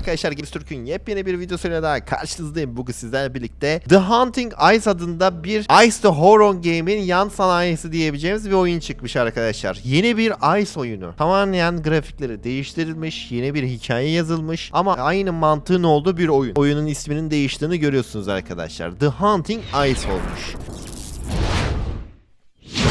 arkadaşlar Gibbs Türk'ün yepyeni bir videosuyla daha karşınızdayım. Bugün sizlerle birlikte The Hunting Ice adında bir Ice the Horror Game'in yan sanayisi diyebileceğimiz bir oyun çıkmış arkadaşlar. Yeni bir Ice oyunu. Tamamen grafikleri değiştirilmiş, yeni bir hikaye yazılmış ama aynı mantığın olduğu bir oyun. Oyunun isminin değiştiğini görüyorsunuz arkadaşlar. The Hunting Ice olmuş.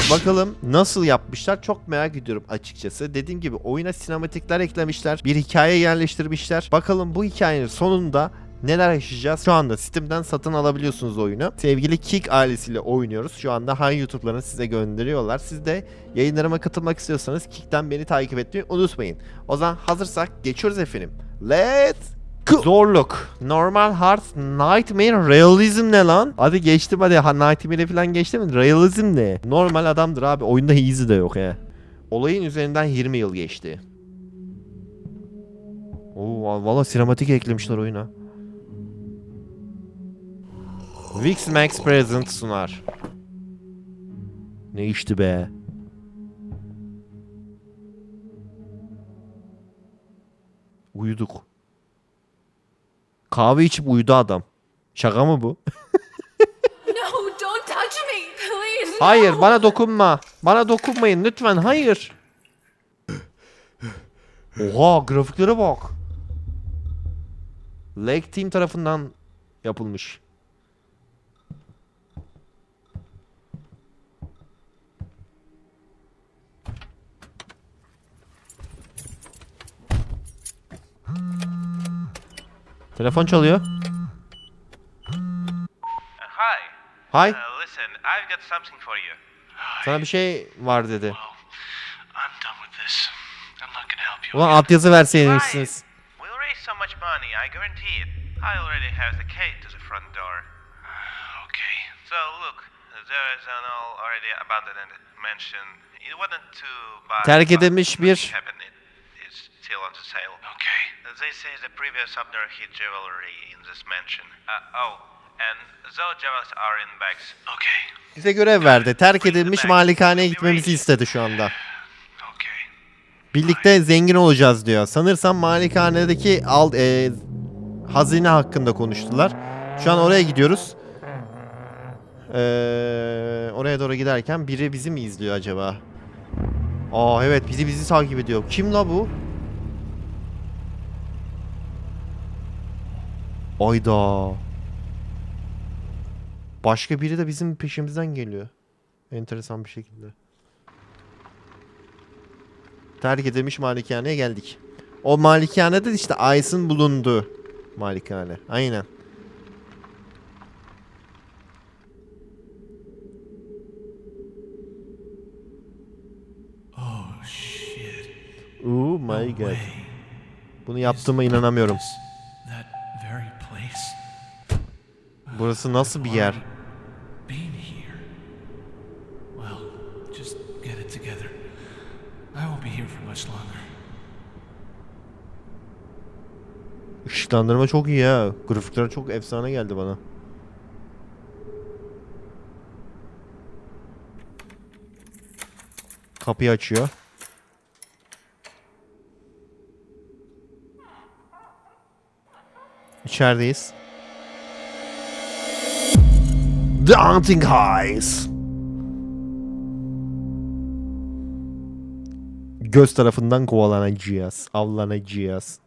Bakalım nasıl yapmışlar çok merak ediyorum açıkçası. Dediğim gibi oyuna sinematikler eklemişler. Bir hikaye yerleştirmişler. Bakalım bu hikayenin sonunda neler yaşayacağız? Şu anda Steam'den satın alabiliyorsunuz oyunu. Sevgili Kick ailesiyle oynuyoruz. Şu anda Han YouTube'larını size gönderiyorlar. Siz de yayınlarıma katılmak istiyorsanız Kick'ten beni takip etmeyi unutmayın. O zaman hazırsak geçiyoruz efendim. Let's. Zorluk. Normal Hard Nightmare Realizm ne lan? Hadi geçtim hadi. Ha, Nightmare falan geçti mi? Realizm ne? Normal adamdır abi. Oyunda easy de yok he. Olayın üzerinden 20 yıl geçti. Oo valla sinematik eklemişler oyuna. Vix Max Present sunar. Ne işti be? Uyuduk. Kahve içip uyudu adam. Şaka mı bu? No, don't touch me, please. Hayır no. bana dokunma. Bana dokunmayın lütfen hayır. Oha grafiklere bak. Lake Team tarafından yapılmış. Telefon çalıyor. Hi. Hay. Uh, listen, I've got something for you. Sana bir şey var dedi. Ulan altyazı verseymişsiniz. We'll raise so much money, I guarantee it. I already have the key to the front door. Okay. So look, there is an already abandoned mansion. You wanted to buy. Terk edilmiş bir- nothing happened. It is still on the sale. Okay. This is the previous owner hid jewelry in this mansion. Uh, oh, and those jewels are in bags. Okay. Bize görev verdi. Terk edilmiş malikaneye gitmemizi istedi şu anda. Okay. Birlikte zengin olacağız diyor. Sanırsam malikanedeki al e, hazine hakkında konuştular. Şu an oraya gidiyoruz. Ee, oraya doğru giderken biri bizi mi izliyor acaba? Aa evet bizi bizi takip ediyor. Kim la bu? Ayda. Başka biri de bizim peşimizden geliyor. Enteresan bir şekilde. Terk edilmiş malikaneye geldik. O malikanede işte Ice'ın bulunduğu malikane. Aynen. Oh shit. Oh my god. Bunu yaptığıma inanamıyorum. Burası nasıl bir yer? Işıklandırma çok iyi ya. Grafikler çok efsane geldi bana. Kapıyı açıyor. İçerideyiz. The Hunting Highs. Göz tarafından kovalanacağız, avlanacağız.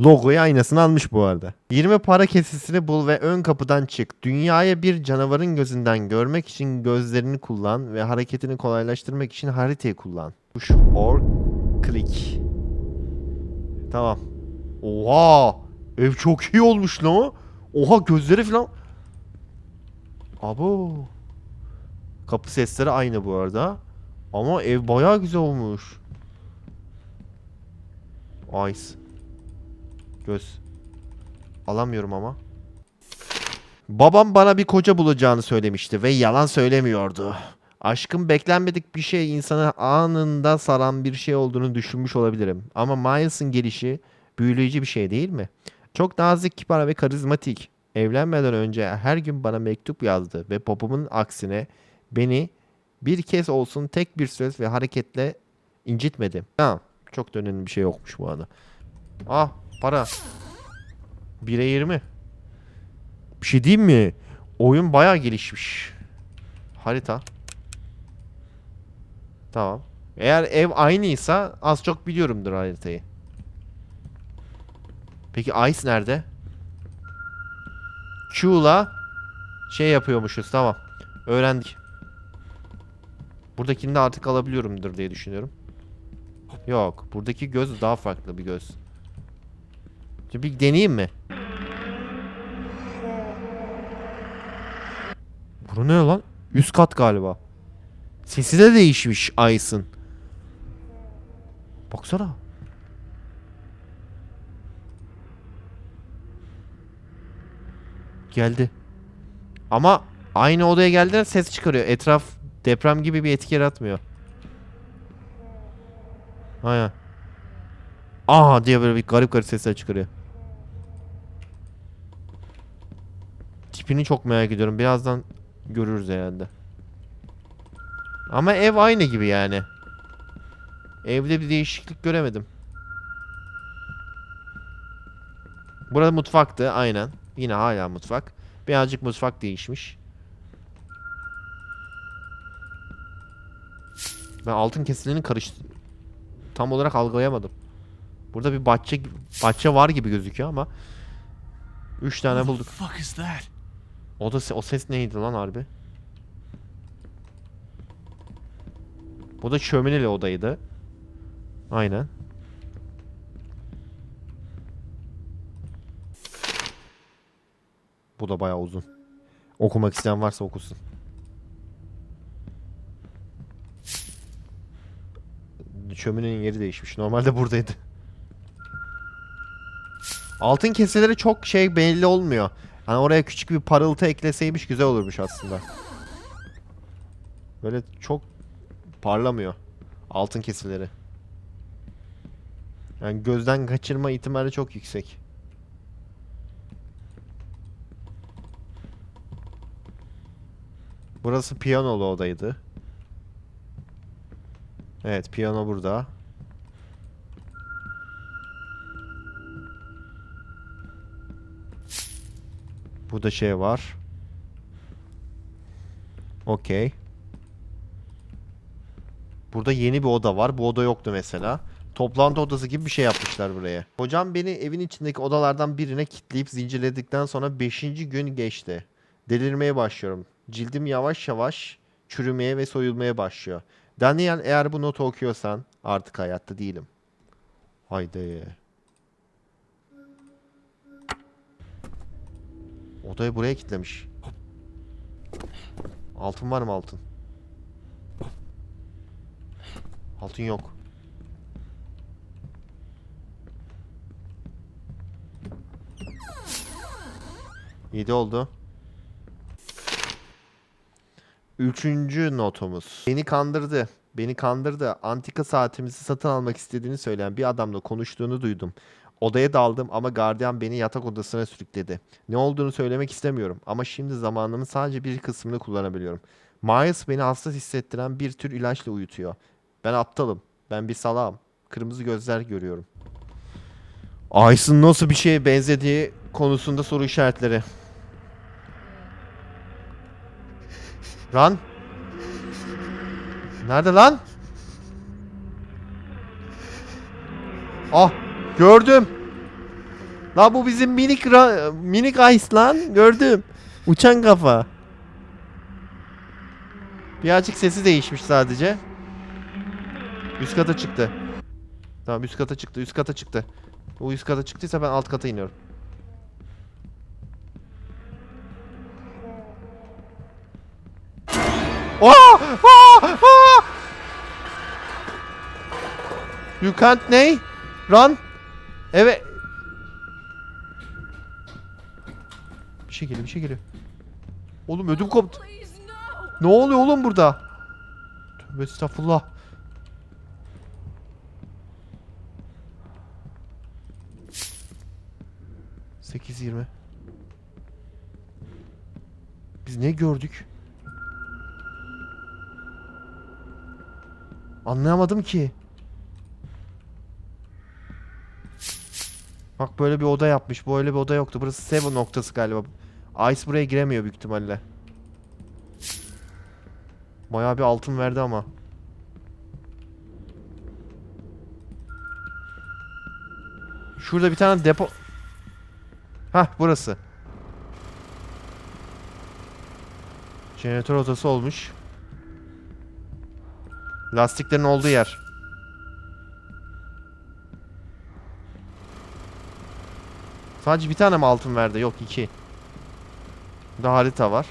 Logoyu aynasını almış bu arada. 20 para kesesini bul ve ön kapıdan çık. Dünyaya bir canavarın gözünden görmek için gözlerini kullan ve hareketini kolaylaştırmak için haritayı kullan. Push or click. Tamam. Oha! Ev çok iyi olmuş lan. Oha gözleri falan. Abo. Kapı sesleri aynı bu arada. Ama ev bayağı güzel olmuş. Ice. Göz. Alamıyorum ama. Babam bana bir koca bulacağını söylemişti ve yalan söylemiyordu. Aşkın beklenmedik bir şey insanı anında saran bir şey olduğunu düşünmüş olabilirim. Ama Miles'ın gelişi büyüleyici bir şey değil mi? Çok nazik, kibar ve karizmatik. Evlenmeden önce her gün bana mektup yazdı ve babamın aksine beni bir kez olsun tek bir söz ve hareketle incitmedi. Ha, çok da önemli bir şey yokmuş bu arada. Ah para. 1'e 20. Bir şey diyeyim mi? Oyun bayağı gelişmiş. Harita. Tamam. Eğer ev aynıysa az çok biliyorumdur haritayı. Peki Ice nerede? Q'la şey yapıyormuşuz tamam. Öğrendik. Buradakini de artık alabiliyorumdur diye düşünüyorum. Yok. Buradaki göz daha farklı bir göz. Şimdi bir deneyeyim mi? Bu ne lan? Üst kat galiba. Sesi de değişmiş Ice'ın. Baksana. Geldi. Ama aynı odaya geldiğinde ses çıkarıyor. Etraf deprem gibi bir etki yaratmıyor. Aynen. Aha diye böyle bir garip garip sesler çıkarıyor. Tipini çok merak ediyorum. Birazdan görürüz herhalde. Ama ev aynı gibi yani. Evde bir değişiklik göremedim. Burada mutfaktı aynen. Yine hala mutfak. Birazcık mutfak değişmiş. Ben altın kesimlerini karıştı tam olarak algılayamadım. Burada bir bahçe bahçe var gibi gözüküyor ama 3 tane bulduk. fuck is that? O da o ses neydi lan harbi? Bu da şömineli odaydı. Aynen. Bu da bayağı uzun. Okumak isteyen varsa okusun. Şöminenin yeri değişmiş. Normalde buradaydı. Altın keseleri çok şey belli olmuyor. Hani oraya küçük bir parıltı ekleseymiş güzel olurmuş aslında. Böyle çok parlamıyor altın keseleri. Yani gözden kaçırma ihtimali çok yüksek. Burası piyanolu odaydı. Evet piyano burada. Burada şey var. Okey. Burada yeni bir oda var. Bu oda yoktu mesela. Toplantı odası gibi bir şey yapmışlar buraya. Hocam beni evin içindeki odalardan birine kilitleyip zincirledikten sonra 5. gün geçti. Delirmeye başlıyorum. Cildim yavaş yavaş çürümeye ve soyulmaya başlıyor. Daniel eğer bu notu okuyorsan artık hayatta değilim. Haydi. Odayı buraya kilitlemiş. Altın var mı altın? Altın yok. Yedi oldu. Üçüncü notumuz. Beni kandırdı. Beni kandırdı. Antika saatimizi satın almak istediğini söyleyen bir adamla konuştuğunu duydum. Odaya daldım ama gardiyan beni yatak odasına sürükledi. Ne olduğunu söylemek istemiyorum ama şimdi zamanımın sadece bir kısmını kullanabiliyorum. Miles beni hassas hissettiren bir tür ilaçla uyutuyor. Ben aptalım. Ben bir salağım. Kırmızı gözler görüyorum. Ice'ın nasıl bir şeye benzediği konusunda soru işaretleri. Run. Nerede lan? Ah gördüm. La bu bizim minik minik Ice lan gördüm. Uçan kafa. Birazcık sesi değişmiş sadece. Üst kata çıktı. Tamam üst kata çıktı üst kata çıktı. O üst kata çıktıysa ben alt kata iniyorum. Aa! Aa! Aa! You can't ne? Run. Evet. Bir şey geliyor, bir şey geliyor. Oğlum ödüm koptu. Ne oluyor oğlum burada? Tövbe estağfurullah. Sekiz yirmi. Biz ne gördük? Anlayamadım ki. Bak böyle bir oda yapmış. Böyle bir oda yoktu. Burası Seven noktası galiba. Ice buraya giremiyor büyük ihtimalle. Bayağı bir altın verdi ama. Şurada bir tane depo... Hah burası. Jeneratör odası olmuş. Lastiklerin olduğu yer. Sadece bir tane mi altın verdi? Yok iki. Bir de harita var.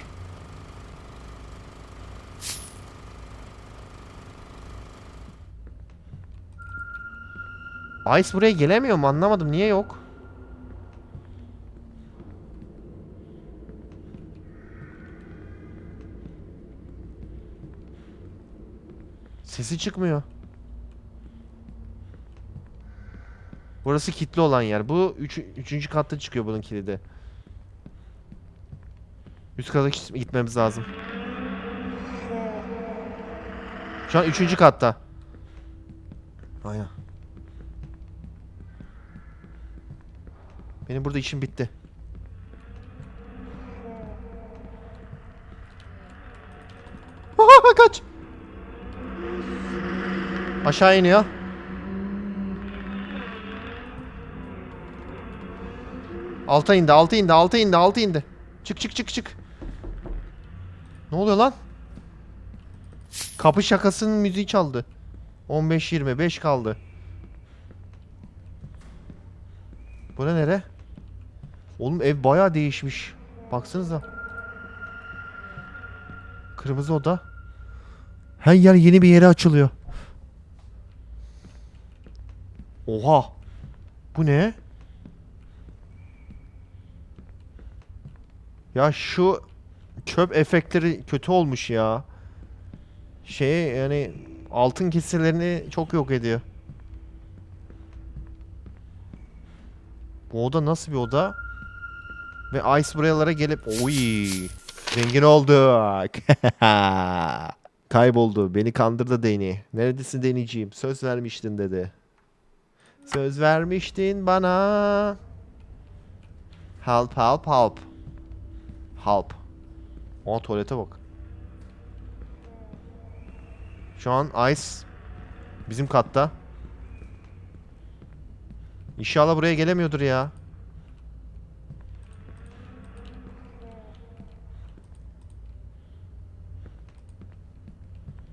Ice buraya gelemiyor mu? Anlamadım. Niye yok? Sesi çıkmıyor. Burası kilitli olan yer. Bu üç, üçüncü katta çıkıyor bunun kilidi. Üst kata git- gitmemiz lazım. Şu an üçüncü katta. Aynen. Benim burada işim bitti. Aşağı iniyor. Alta indi, alta indi, alta indi, alta indi. Çık çık çık çık. Ne oluyor lan? Kapı şakasının müziği çaldı. 15 25 kaldı. Bu ne nere? Oğlum ev bayağı değişmiş. Baksanıza. Kırmızı oda. Her yer yeni bir yere açılıyor. Oha. Bu ne? Ya şu çöp efektleri kötü olmuş ya. Şey yani altın kesirlerini çok yok ediyor. Bu oda nasıl bir oda? Ve Ice buralara gelip oy zengin olduk. Kayboldu. Beni kandırdı Deni. Neredesin Deniciğim? Söz vermiştin dedi. Söz vermiştin bana. Help help help. Help. Aa tuvalete bak. Şu an Ice bizim katta. İnşallah buraya gelemiyordur ya.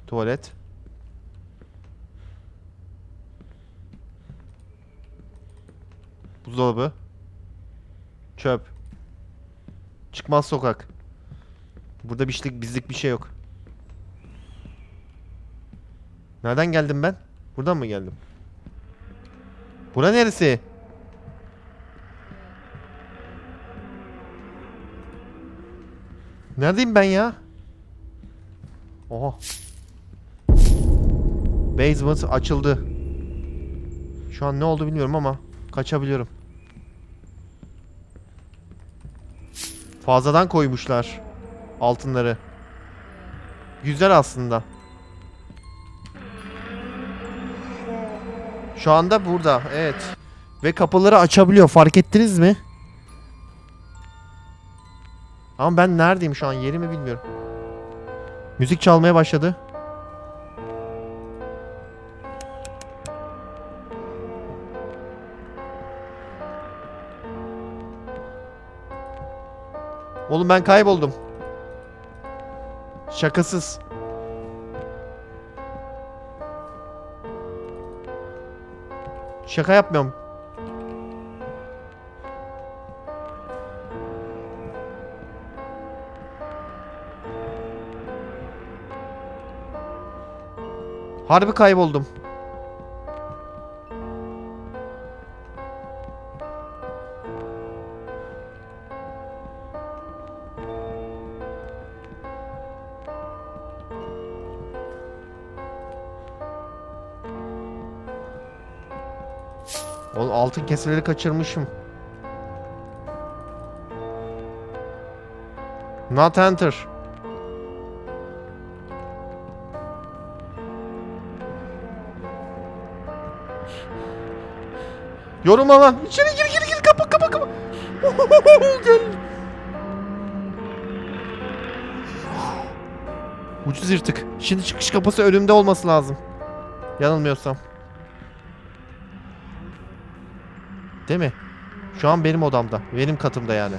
Tuvalet. Buzdolabı. Çöp. Çıkmaz sokak. Burada bizlik bizlik bir şey yok. Nereden geldim ben? Buradan mı geldim? Bura neresi? Neredeyim ben ya? Oha. Basement açıldı. Şu an ne oldu bilmiyorum ama kaçabiliyorum. Fazladan koymuşlar altınları. Güzel aslında. Şu anda burada. Evet. Ve kapıları açabiliyor. Fark ettiniz mi? Ama ben neredeyim şu an? Yerimi bilmiyorum. Müzik çalmaya başladı. Oğlum ben kayboldum. Şakasız. Şaka yapmıyorum. Harbi kayboldum. Altın keseleri kaçırmışım. Not enter. Yoruma lan. İçeri gir gir Gel. Ucuz yırtık. Şimdi çıkış kapısı önümde olması lazım. Yanılmıyorsam. Değil mi? Şu an benim odamda. Benim katımda yani.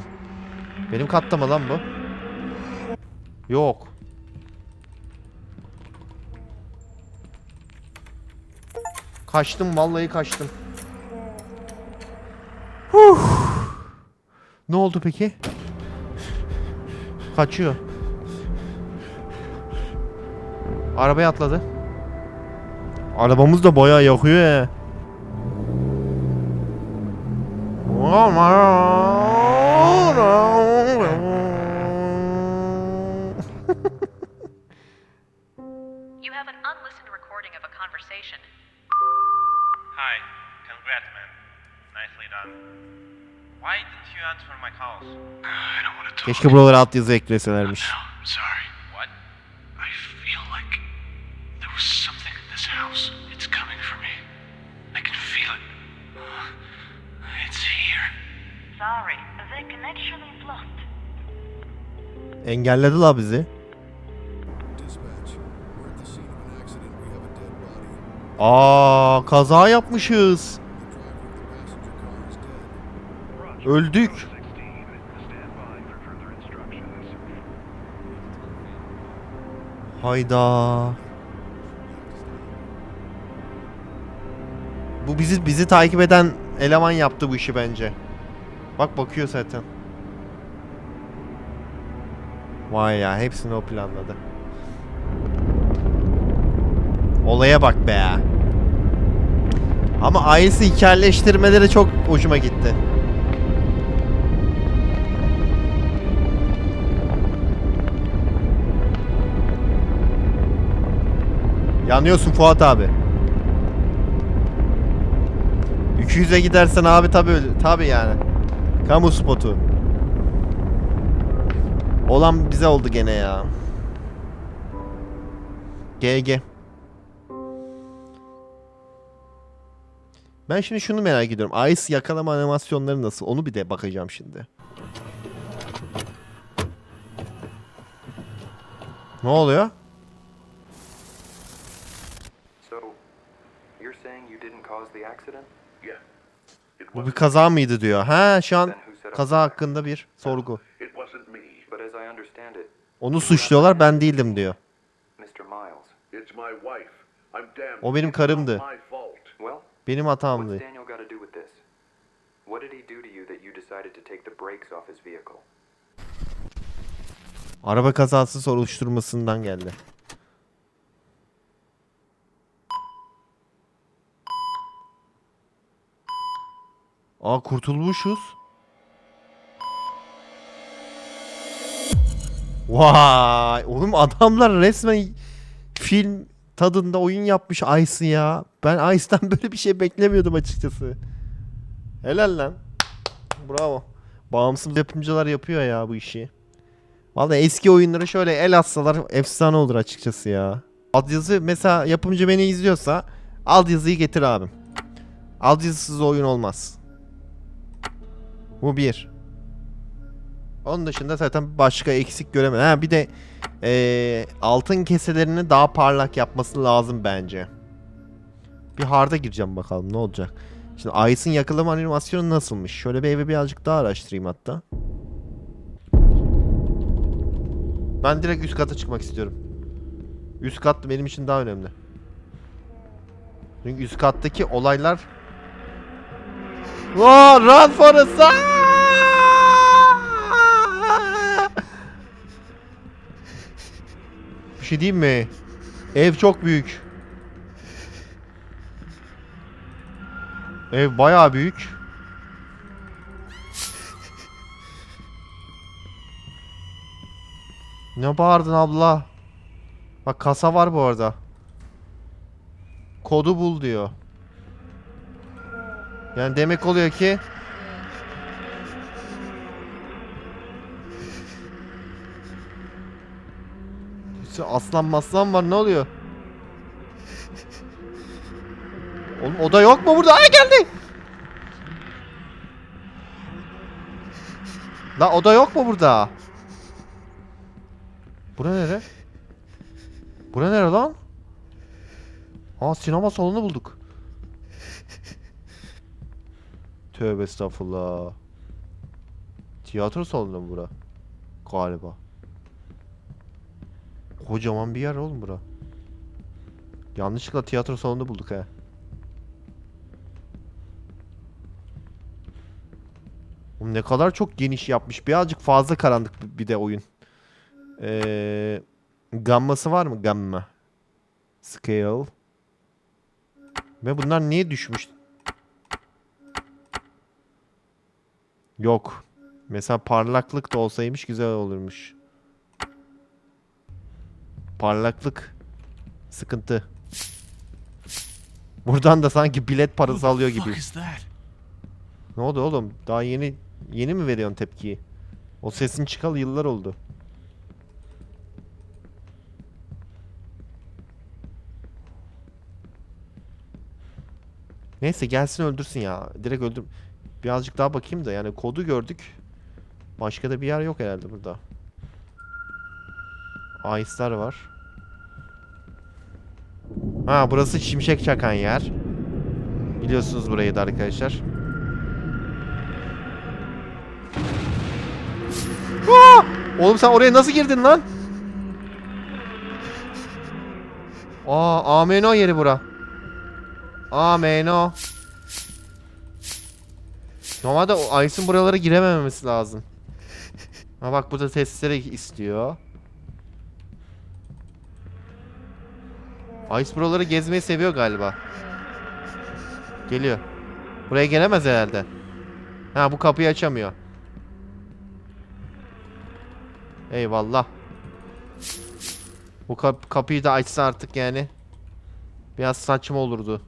Benim katta mı lan bu? Yok. Kaçtım vallahi kaçtım. Huh. Ne oldu peki? Kaçıyor. Arabaya atladı. Arabamız da bayağı yakıyor ya. You have an unlistened recording of a conversation. Hi. Congrats, man. Nicely done. Why didn't you answer my calls? I don't want to talk. Keşke buralara alt yazı ekleselermiş. The passenger car is dead. Öldük. Hayda. Bu bizi bizi takip eden eleman yaptı bu işi bence. Bak bakıyor zaten. Vay ya hepsini o planladı. Olaya bak be. Ama aynısı hikayeleştirmeleri çok hoşuma gitti. Yanıyorsun Fuat abi. 200'e gidersen abi tabi tabi yani. Kamu spotu. Olan bize oldu gene ya. GG. Ben şimdi şunu merak ediyorum. Ice yakalama animasyonları nasıl? Onu bir de bakacağım şimdi. Ne oluyor? So, you're saying you didn't cause the accident? Yeah. It Bu bir kaza mıydı diyor. Ha şu an kaza hakkında bir sorgu. it wasn't me. But as I understand it, Onu suçluyorlar ben değildim diyor. O benim karımdı. Benim hatamdı. Araba kazası soruşturmasından geldi. Aa kurtulmuşuz. Vay oğlum adamlar resmen film tadında oyun yapmış Ice'ı ya. Ben Ice'dan böyle bir şey beklemiyordum açıkçası. Helal lan. Bravo. Bağımsız yapımcılar yapıyor ya bu işi. Vallahi eski oyunları şöyle el atsalar efsane olur açıkçası ya. Alt yazı mesela yapımcı beni izliyorsa alt yazıyı getir abim. Alt yazısız oyun olmaz. Bu bir. Onun dışında zaten başka eksik göremedim. Ha bir de eee, altın keselerini daha parlak yapması lazım bence. Bir harda gireceğim bakalım ne olacak. Şimdi Ice'ın yakalama animasyonu nasılmış? Şöyle bir evi birazcık daha araştırayım hatta. Ben direkt üst kata çıkmak istiyorum. Üst kat benim için daha önemli. Çünkü üst kattaki olaylar... Wow, run Forrest! Aa! Bir şey diyeyim mi? Ev çok büyük. Ev bayağı büyük. Ne bağırdın abla? Bak kasa var bu arada. Kodu bul diyor. Yani demek oluyor ki aslan maslan var ne oluyor? Oğlum o da yok mu burada? Ay geldi. La oda yok mu burada? Bura nere? Bura nere lan? Aa sinema salonu bulduk. Tövbe estağfurullah. Tiyatro salonu mu bura? Galiba. Kocaman bir yer oğlum bura. Yanlışlıkla tiyatro salonu bulduk he. Oğlum ne kadar çok geniş yapmış. Birazcık fazla karanlık bir- de oyun. Ee, gamması var mı? Gamma. Scale. Ve bunlar niye düşmüş? Yok. Mesela parlaklık da olsaymış güzel olurmuş. Parlaklık. Sıkıntı. Buradan da sanki bilet parası alıyor gibi. Ne oldu oğlum? Daha yeni yeni mi veriyorsun tepkiyi? O sesin çıkalı yıllar oldu. Neyse gelsin öldürsün ya. Direkt öldür. Birazcık daha bakayım da yani kodu gördük. Başka da bir yer yok herhalde burada. Ice'lar var. Ha burası şimşek çakan yer. Biliyorsunuz burayı da arkadaşlar. Aa! Oğlum sen oraya nasıl girdin lan? Aa, ameno yeri bura. Ameno. Normalde Ice'ın buralara girememesi lazım. Ha bak burada testere istiyor. Ice buraları gezmeyi seviyor galiba. Geliyor. Buraya gelemez herhalde. Ha bu kapıyı açamıyor. Eyvallah. Bu kap- kapıyı da açsa artık yani. Biraz saçma olurdu.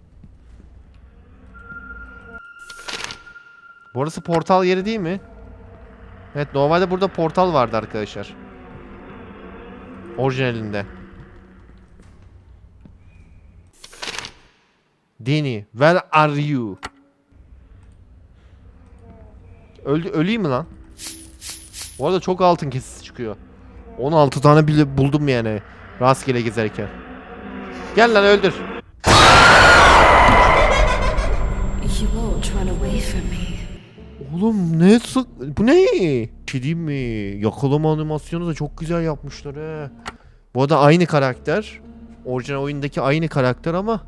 Burası portal yeri değil mi? Evet normalde burada portal vardı arkadaşlar. Orijinalinde. Dini, where are you? Öldü, öleyim mi lan? Bu arada çok altın kesisi çıkıyor. 16 tane bile buldum yani. Rastgele gezerken. Gel lan öldür. Oğlum ne sık... Bu ne? Şey mi? Yakalama animasyonu da çok güzel yapmışlar he. Bu arada aynı karakter. Orijinal oyundaki aynı karakter ama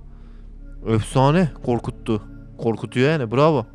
efsane korkuttu. Korkutuyor yani bravo.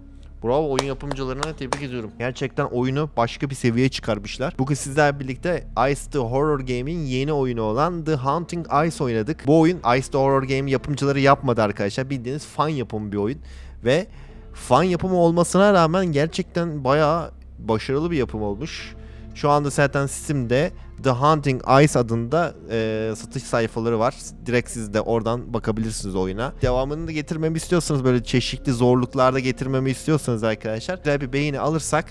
Bravo oyun yapımcılarına tebrik ediyorum. Gerçekten oyunu başka bir seviyeye çıkarmışlar. Bugün sizlerle birlikte Ice the Horror Game'in yeni oyunu olan The Haunting Ice oynadık. Bu oyun Ice the Horror Game yapımcıları yapmadı arkadaşlar. Bildiğiniz fan yapımı bir oyun. Ve fan yapımı olmasına rağmen gerçekten bayağı başarılı bir yapım olmuş. Şu anda zaten Steam'de The Hunting Ice adında e, satış sayfaları var. Direkt siz de oradan bakabilirsiniz oyuna. Devamını da getirmemi istiyorsanız böyle çeşitli zorluklarda getirmemi istiyorsanız arkadaşlar güzel bir beğeni alırsak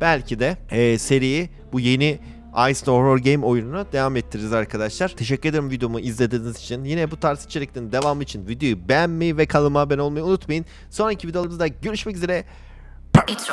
belki de e, seriyi bu yeni Ice the Horror Game oyununa devam ettiririz arkadaşlar. Teşekkür ederim videomu izlediğiniz için. Yine bu tarz içeriklerin devamı için videoyu beğenmeyi ve kanalıma abone olmayı unutmayın. Sonraki videolarımızda görüşmek üzere. It's.